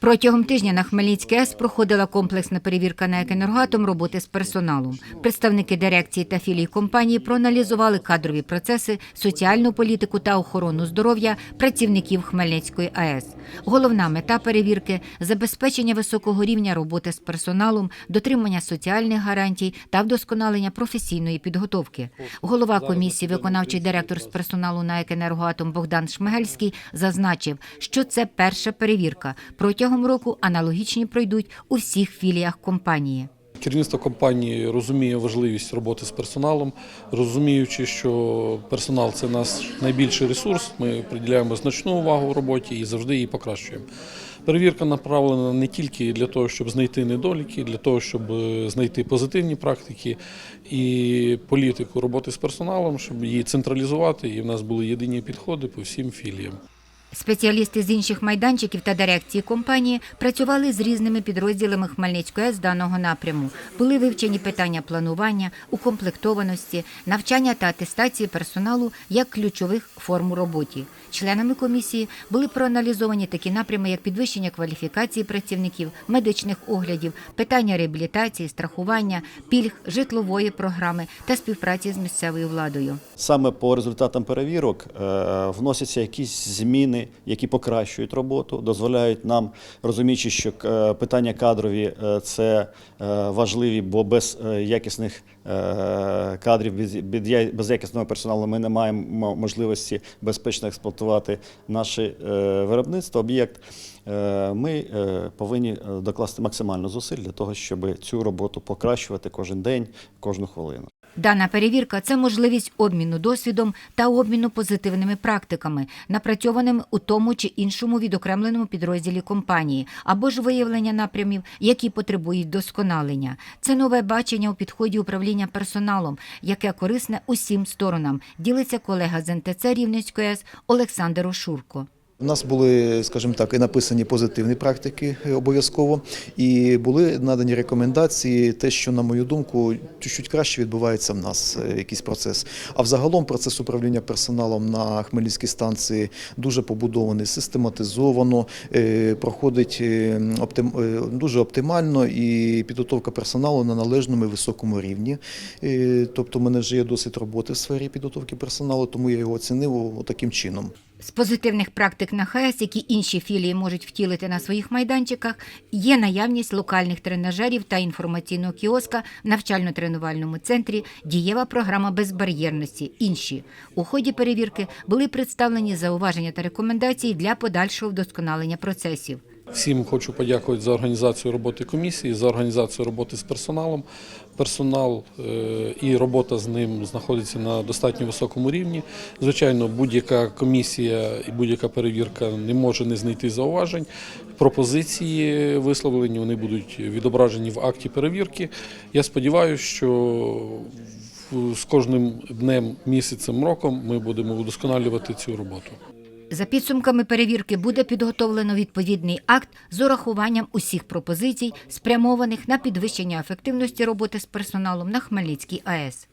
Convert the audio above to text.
Протягом тижня на Хмельницькій АЕС проходила комплексна перевірка на «Екенергоатом» роботи з персоналом. Представники дирекції та філій компанії проаналізували кадрові процеси, соціальну політику та охорону здоров'я працівників Хмельницької АЕС. Головна мета перевірки забезпечення високого рівня роботи з персоналом, дотримання соціальних гарантій та вдосконалення професійної підготовки. Голова комісії, виконавчий директор з персоналу на «Екенергоатом» Богдан Шмигельський зазначив, що це перша перевірка. Протягом року аналогічні пройдуть у всіх філіях компанії. Керівництво компанії розуміє важливість роботи з персоналом, розуміючи, що персонал це наш найбільший ресурс. Ми приділяємо значну увагу роботі і завжди її покращуємо. Перевірка направлена не тільки для того, щоб знайти недоліки, для того, щоб е, знайти позитивні практики і політику роботи з персоналом, щоб її централізувати, і в нас були єдині підходи по всім філіям. Спеціалісти з інших майданчиків та дирекції компанії працювали з різними підрозділами Хмельницької АЕС даного напряму. Були вивчені питання планування, укомплектованості, навчання та атестації персоналу як ключових форм у роботі. Членами комісії були проаналізовані такі напрями, як підвищення кваліфікації працівників, медичних оглядів, питання реабілітації, страхування, пільг, житлової програми та співпраці з місцевою владою. Саме по результатам перевірок е, вносяться якісь зміни, які покращують роботу, дозволяють нам, розуміючи, що е, питання кадрові е, це е, важливі, бо без якісних кадрів, без, якісного персоналу ми не маємо можливості безпечно експлуатувати наше виробництво, об'єкт. Ми повинні докласти максимально зусиль для того, щоб цю роботу покращувати кожен день, кожну хвилину. Дана перевірка це можливість обміну досвідом та обміну позитивними практиками, напрацьованими у тому чи іншому відокремленому підрозділі компанії, або ж виявлення напрямів, які потребують вдосконалення. Це нове бачення у підході управління персоналом, яке корисне усім сторонам. Ділиться колега з НТЦ Рівненської АЕС Олександр Ошурко. У нас були, скажімо так, і написані позитивні практики е, обов'язково, і були надані рекомендації, те, що, на мою думку, чуть-чуть краще відбувається в нас е, якийсь процес. А взагалом процес управління персоналом на Хмельницькій станції дуже побудований, систематизовано, е, проходить оптим- дуже оптимально і підготовка персоналу на належному і високому рівні. Тобто, в мене вже є досвід роботи в сфері підготовки персоналу, тому я його оцінив таким чином. З позитивних практик на ХС, які інші філії можуть втілити на своїх майданчиках, є наявність локальних тренажерів та інформаційного кіоска в навчально-тренувальному центрі, дієва програма безбар'єрності. Інші у ході перевірки були представлені зауваження та рекомендації для подальшого вдосконалення процесів. Всім хочу подякувати за організацію роботи комісії, за організацію роботи з персоналом. Персонал е, і робота з ним знаходиться на достатньо високому рівні. Звичайно, будь-яка комісія і будь-яка перевірка не може не знайти зауважень. Пропозиції висловлені вони будуть відображені в акті перевірки. Я сподіваюся, що з кожним днем, місяцем, роком ми будемо удосконалювати цю роботу. За підсумками перевірки буде підготовлено відповідний акт з урахуванням усіх пропозицій, спрямованих на підвищення ефективності роботи з персоналом на Хмельницькій АЕС.